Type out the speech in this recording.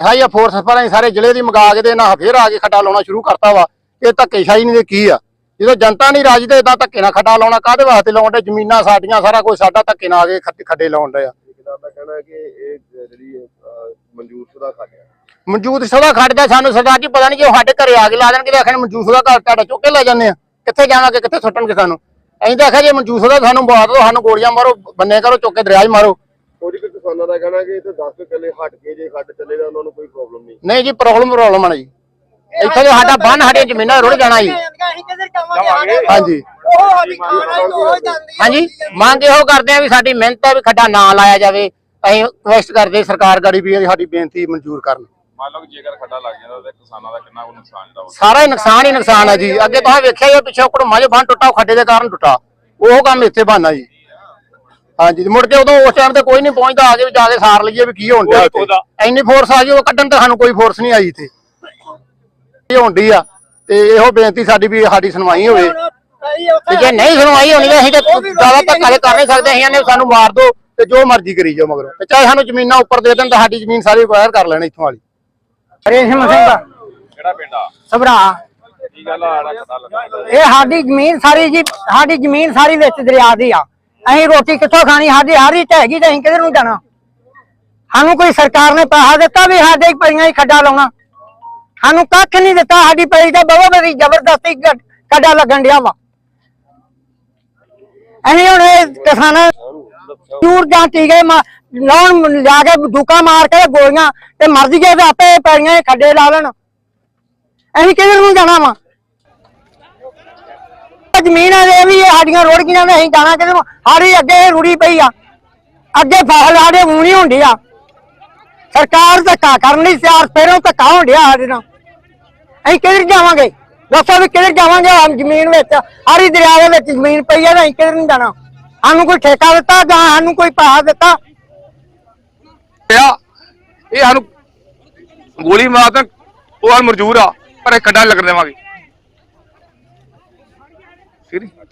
High ਆ force ਪਰ ਅਸੀਂ ਸਾਰੇ ਜ਼ਿਲ੍ਹੇ ਦੀ ਮੰਗਾ ਕੇ ਤੇ ਇਹਨਾਂ ਫੇਰ ਆ ਕੇ ਖੱਡਾ ਲਾਉਣਾ ਸ਼ੁਰੂ ਕਰਤਾ ਵਾ। ਇਹ ਧੱਕੇਸ਼ਾਹੀ ਨਹੀਂ ਤੇ ਕੀ ਆ। ਜਦੋਂ ਜਨਤਾ ਨਹੀਂ ਰਾਜੀ ਤੇ ਇਦਾਂ ਧੱਕੇ ਨਾਲ ਖੱਡਾ ਲਾਉਣਾ ਕਾਹਦੇ ਵਾਸਤੇ ਲਾਉਣ ਦੇ ਜ਼ਮੀਨਾਂ ਸਾਡੀਆਂ ਸਾਰਾ ਕੁਝ ਸਾਡਾ ਧੱਕੇ ਨਾਲ ਆ ਕੇ ਖੱਡ- ਖੱਡੇ ਲਾਉਣ ਦੇ ਆ। ਠੇਕੇਦਾਰ ਦਾ ਕਹਿਣਾ ਹੈ ਕਿ ਇਹ ਜਿਹੜੀ ਅਹ, ਮਨਜ਼ੂਰ ਸ਼ੁਦਾ ਖੱਡ ਹੈ ਸਦਾ ਦਾ ਸਾਨੂੰ ਸਰਦਾਰ ਜੀ ਪਤਾ ਨਹੀਂ ਜੇ ਉਹ ਸਾਡੇ ਘਰੇ ਆ ਕੇ ਲਾ ਦੇਣਗੇ ਆਖਣ ਮਨਜੂਤ ਦਾ ਘਰ ਤੁਹਾਡਾ ਚੁੱਕ ਕੇ ਲੈ ਜਾਂਦੇ ਆ। ਕਿੱਥੇ ਜਾਵਾਂਗੇ ਕਿੱਥੇ ਸੁੱਟਣਗੇ ਸਾਨੂੰ? ਅਸੀਂ ਤਾਂ ਆਖਿਆ ਜੇ ਮਨਜੂਤ ਦਾ ਸਾਨੂੰ ਬਾਤ ਦੋ ਸਾਨੂੰ ਗੋਲੀਆਂ ਮਾਰੋ ਬੰਨੇ ਕਰੋ ਚੁੱਕ ਕੇ ਦਰਿਆ 'ਚ ਮਾਰੋ। ਕੁ ਕਿਸਾਨਾਂ ਦਾ ਕਹਿਣਾ ਕਿ ਇਹ 10 ਕਿੱਲੇ ਹਟ ਕੇ ਜੇ ਖੱਡ ਚੱਲੇਗਾ ਉਹਨਾਂ ਨੂੰ ਕੋਈ ਪ੍ਰੋਬਲਮ ਨਹੀਂ। ਨਹੀਂ ਜੀ ਪ੍ਰੋਬਲਮ ਪ੍ਰੋਬਲਮ ਆ ਜੀ। ਇੱਥੇ ਜੋ ਸਾਡਾ ਬੰਨ ਸਾਡੀਆਂ ਜ਼ਮੀਨਾਂ ਰੁੜ ਜਾਣਾ ਜੀ। ਅਸੀਂ ਕਿੱਧਰ ਜਾਵਾਂਗੇ? ਹਾਂਜੀ। ਉਹ ਸਾਡੀ ਖਾਣਾ ਹੀ ਹੋ ਜਾਂਦੀ ਹਾਂਜੀ ਮੰਗ ਇਹੋ ਕਰਦੇ ਆ ਵੀ ਸਾਡੀ ਮਿਹਨਤ ਹੈ ਵੀ ਖੱਡਾ ਨਾ ਲਾਇਆ ਜਾਵੇ। ਅਸੀਂ ਰਿਕੁਐਸਟ ਕਰਦੇ ਸਰਕਾਰ ਗਾੜੀ ਵੀ ਸਾਡੀ ਬੇਨਤੀ ਮਨਜ਼ੂਰ ਕਰਨ। ਮੰਨ ਲਓ ਕਿ ਜੇਕਰ ਖੱਡਾ ਲੱਗ ਜਾਂਦਾ ਤੇ ਕਿਸਾਨਾਂ ਦਾ ਕਿੰਨਾ ਕੁ ਨੁਕਸਾਨ ਵਾ ਸਾਰਾ ਹੀ ਨੁਕਸਾਨ ਹੀ ਨੁਕਸਾਨ ਹੈ ਜੀ। ਅੱਗੇ ਤੁਸੀਂ ਵੇਖਿਆ ਹੀ ਆ ਪਿੱਛੇ ਕੁੜਮਾ ਜੇ ਬੰਨ ਟੁੱਟਾ ਉਹ ਖੱਡੇ ਦੇ ਕਾਰਨ ਟੁੱਟਾ। ਉਹ ਕੰਮ ਇੱਥੇ ਬਣਨਾ ਜੀ। ਹਾਂਜੀ ਮੁੜ ਕੇ ਉਦੋਂ ਉਸ ਟਾਈਮ ਤੇ ਕੋਈ ਨਹੀਂ ਪਹੁੰਚਦਾ ਆ ਕੇ ਵੀ ਜਾ ਕੇ ਸਾਰ ਲਈਏ ਵੀ ਕੀ ਹੋਣ ਡਿਆ ਇੰਨੀ ਫੋਰਸ ਆ ਗਈ ਉਹ ਕੱਢਣ ਤੇ ਸਾਨੂੰ ਕੋਈ ਫੋਰਸ ਨਹੀਂ ਆਈ ਇੱਥੇ। ਇਹ ਹੁੰਦੀ ਆ? ਤੇ ਇਹੋ ਬੇਨਤੀ ਸਾਡੀ ਵੀ ਸਾਡੀ ਸੁਣਵਾਈ ਹੋਵੇ। ਤੇ ਜੇ ਨਹੀਂ ਸੁਣਵਾਈ ਹੋਣੀ ਤਾਂ ਅਸੀਂ ਤਾਂ ਜ਼ਿਆਦਾ ਧੱਕਾ ਤੇ ਕਰ ਨਹੀਂ ਸਕਦੇ ਅਸੀਂ ਨੇ ਸਾਨੂੰ ਮਾਰ ਦਿਓ ਤੇ ਜੋ ਮਰਜ਼ੀ ਕਰੀ ਜਾਓ ਮਗਰੋਂ। ਤੇ ਚਾਹੇ ਸਾਨੂੰ ਜ਼ਮੀਨਾਂ ਉੱਪਰ ਦੇ ਦੇਣ ਤਾਂ ਸਾਡੀ ਜ਼ਮੀਨ ਸਾਰੀ ਰਿਕਵਾਇਰ ਕਰ ਲੈਣ ਇੱਥੋਂ ਵਾਲੀ। ਰੇਸ਼ਮ ਸਿੰਘ ਕਿਹੜਾ ਪਿੰਡ ਆ? ਸਭਰਾ। ਇਹ ਸਾਡੀ ਜ਼ਮੀਨ ਸਾਰੀ ਜੀ ਸਾਡੀ ਜ਼ਮੀਨ ਸਾਰੀ ਵਿੱਚ ਦਰਿਆ ਦੀ ਆ। ਅਸੀਂ ਰੋਟੀ ਕਿੱਥੋਂ ਖਾਣੀ? ਸਾਡੀ ਹਾਰੀ ਤੇ ਹੈਗੀ ਤੇ ਅਸੀਂ ਕਿਧਰ ਨੂੰ ਜਾਣਾ ਸਾਨੂੰ ਕੋਈ ਸਰਕਾਰ ਨੇ ਪੈਸਾ ਦਿੱਤਾ ਵੀ ਸਾਡੇ ਪਈਆਂ ਹੀ ਖੱਡਾ ਲਾਉਣਾ। ਸਾਨੂੰ ਕੱਖ ਨਹੀਂ ਦਿੱਤਾ, ਸਾਡੀ ਪਈ ਤਾਂ ਬਹੁਤ ਬੜੀ ਜ਼ਬਰਦਸਤੀ ਖੱਡਾ ਲੱਗਣ ਡਿਆ ਵਾ। ਅਸੀਂ ਹੁਣ ਇਹ ਕਿਸਾਨਾਂ ਚੂਰ ਜਾਂ ਟੀਕੇ ਲਾਉਣ ਜਾ ਕੇ ਦੁਕਾ ਮਾਰ ਕੇ ਗੋਲੀਆਂ ਤੇ ਮਰ ਜੀਏ ਤੇ ਆਪੇ ਪੈਰੀਆਂ 'ਚ ਖੱਡੇ ਲਾ ਲੈਣ। ਅਸੀਂ ਕਿਧਰ ਨੂੰ ਜਾਣਾ ਵਾ? ਜ਼ਮੀਨ ਆ, ਇਹ ਵੀ ਇਹ ਸਾਡੀਆਂ ਰੋੜ ਗਈਆਂ ਨੇ, ਅਸੀਂ ਜਾਣਾ ਕਿਧਰ ਸਾਡੀ ਅੱਗੇ ਰੁੜੀ ਪਈ ਆ। ਅੱਗੇ ਫਸਲ ਸਾਡੇ ਮੂੰਹ ਹੁੰਦੀ ਆ। ਸਰਕਾਰ ਧੱਕਾ ਕਰਨ ਲਈ ਸਿਆਰ ਫੇਰੋਂ ਧੱਕਾ ਹੁੰਦਿਆ ਸਾਡੇ ਨਾਲ। ਅਸੀਂ ਕਿਧਰ ਜਾਵਾਂਗੇ? ਦੱਸੋ ਵੀ ਕਿਧਰ ਜਾਵਾਂਗੇ, ਆਮ ਜ਼ਮੀਨ ਵਿੱਚ ਹਰੀ ਦਰਿਆ ਦੇ ਵਿੱਚ ਜ਼ਮੀਨ ਪਈ ਆ ਤਾਂ ਅਸੀਂ ਕਿਧਰ ਨੂੰ ਜਾਣਾ? ਸਾਨੂੰ ਕੋਈ ਠੇਕਾ ਦਿੱਤਾ ਜਾਂ ਸਾਨੂੰ ਕੋਈ ਪੈਸਾ ਦਿੱਤਾ? ਆ, ਇਹ ਸਾਨੂੰ ਗੋਲੀ ਮਾਰ ਤਾਂ ਉਹ ਹਾਲ ਮਰਜੂਰ ਆ, ਪਰ ਇਹ ਖੱਡਾ ਲੱਗਣ ਦੇਵਾਂਗੇ। ਠੀਕ ਨੀ